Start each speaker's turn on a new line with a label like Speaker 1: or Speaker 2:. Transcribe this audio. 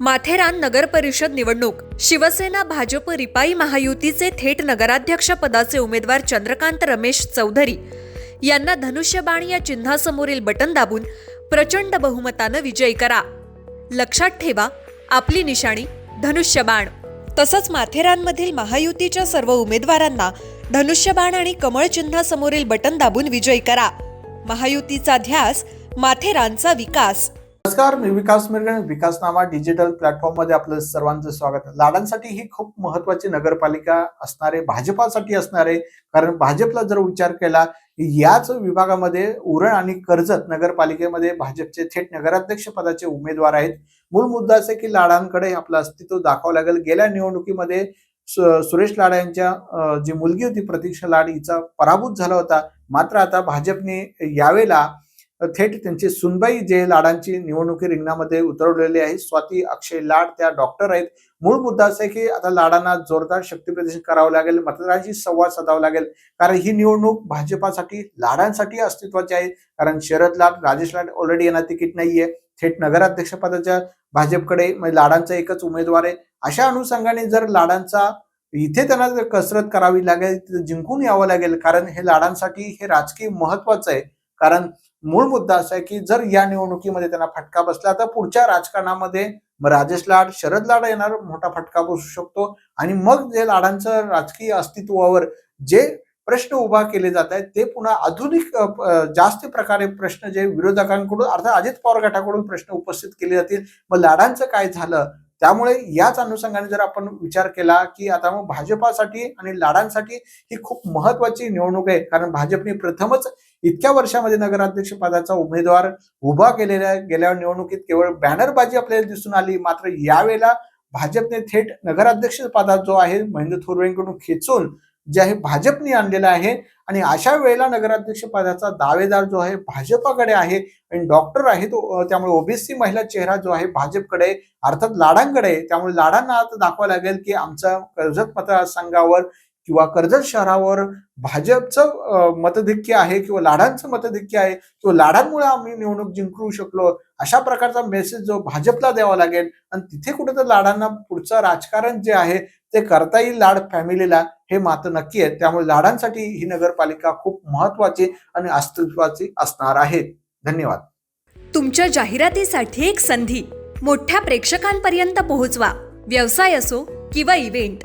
Speaker 1: माथेरान नगर परिषद निवडणूक. शिवसेना भाजप रिपाई महायुतीचे थेट नगराध्यक्ष पदाचे उमेदवार चंद्रकांत रमेश चौधरी. यांना धनुष्यबाण या चिन्हासमोरील बटन दाबून प्रचंड बहुमतानं विजयी करा. लक्षात ठेवा आपली निशाणी धनुष्यबाण. तसंच माथेरानमधील महायुतीच्या सर्व उमेदवारांना धनुष्यबाण आणि कमळ चिन्हासमोरील बटन दाबून विजयी करा. महायुतीचा ध्यास माथेरानचा विकास.
Speaker 2: नमस्कार मी विकास मिरगण विकासनामा डिजिटल प्लॅटफॉर्ममध्ये आपलं सर्वांचं स्वागत. आहे लाडांसाठी ही खूप महत्वाची नगरपालिका असणारे भाजपासाठी असणारे कारण भाजपला जर विचार केला याच विभागामध्ये उरण आणि कर्जत नगरपालिकेमध्ये भाजपचे थेट नगराध्यक्ष पदाचे उमेदवार आहेत. मूळ मुद्दा असे की लाडांकडे आपलं अस्तित्व दाखवावं लागेल. गेल्या निवडणुकीमध्ये सु- सुरेश लाड यांच्या जी मुलगी होती प्रतीक्षा लाड हिचा पराभूत झाला होता. मात्र आता भाजपने यावेळेला थेट त्यांची सुनबाई जे लाडांची निवडणुकी रिंगणामध्ये उतरवलेली आहे स्वाती अक्षय लाड त्या डॉक्टर आहेत. मूळ मुद्दा असा आहे की आता लाडांना जोरदार शक्ती प्रदर्शन करावं लागेल मतदारांशी संवाद साधावा लागेल. कारण ही निवडणूक भाजपासाठी लाडांसाठी अस्तित्वाची आहे. कारण शरद लाड राजेश लाड ऑलरेडी यांना तिकीट नाहीये. थेट नगराध्यक्षपदाच्या भाजपकडे म्हणजे लाडांचा एकच उमेदवार आहे. अशा अनुषंगाने जर लाडांचा इथे त्यांना जर कसरत करावी लागेल जिंकून यावं लागेल. कारण हे लाडांसाठी हे राजकीय महत्वाचं आहे. कारण मूळ मुद्दा असा आहे की जर या निवडणुकीमध्ये त्यांना फटका बसला तर पुढच्या राजकारणामध्ये मग राजेश लाड शरद लाड येणार मोठा फटका बसू शकतो. आणि मग जे लाडांचं राजकीय अस्तित्वावर जे प्रश्न उभा केले जात आहेत ते पुन्हा आधुनिक जास्त प्रकारे प्रश्न जे विरोधकांकडून अर्थात अजित पवार गटाकडून प्रश्न उपस्थित केले जातील. मग लाडांचं काय झालं? त्यामुळे याच अनुषंगाने जर आपण विचार केला की आता मग भाजपासाठी आणि लाडांसाठी ही खूप महत्वाची निवडणूक आहे. कारण भाजपने प्रथमच इतक्या वर्षामध्ये नगराध्यक्ष पदाचा उमेदवार उभा केलेला गेल्या निवडणुकीत केवळ बॅनरबाजी आपल्याला दिसून आली. मात्र यावेळेला भाजपने थेट नगराध्यक्ष पदात जो आहे महेंद्र थोरवेंकडून खेचून जे आहे भाजपने आणलेला आहे. आणि अशा वेळेला नगराध्यक्ष पदाचा दावेदार जो आहे भाजपाकडे आहे आणि डॉक्टर आहे तो त्यामुळे ओबीसी महिला चेहरा जो आहे भाजपकडे अर्थात लाडांकडे त्यामुळे लाडांना आता दाखवावं लागेल की आमचा कर्जत मतदारसंघावर किंवा कर्जत शहरावर भाजपचं मतधिक्य आहे किंवा लाडांचं मतधिक्य आहे किंवा लाडांमुळे आम्ही निवडणूक जिंकू शकलो अशा प्रकारचा मेसेज जो भाजपला द्यावा लागेल. आणि तिथे कुठेतरी लाडांना पुढचं राजकारण जे आहे ते करता येईल लाड फॅमिलीला हे मात्र नक्की आहे. त्यामुळे लाडांसाठी ही नगरपालिका खूप महत्वाची आणि अस्तित्वाची असणार आहे. धन्यवाद.
Speaker 1: तुमच्या जाहिरातीसाठी एक संधी. मोठ्या प्रेक्षकांपर्यंत पोहोचवा. व्यवसाय असो किंवा इव्हेंट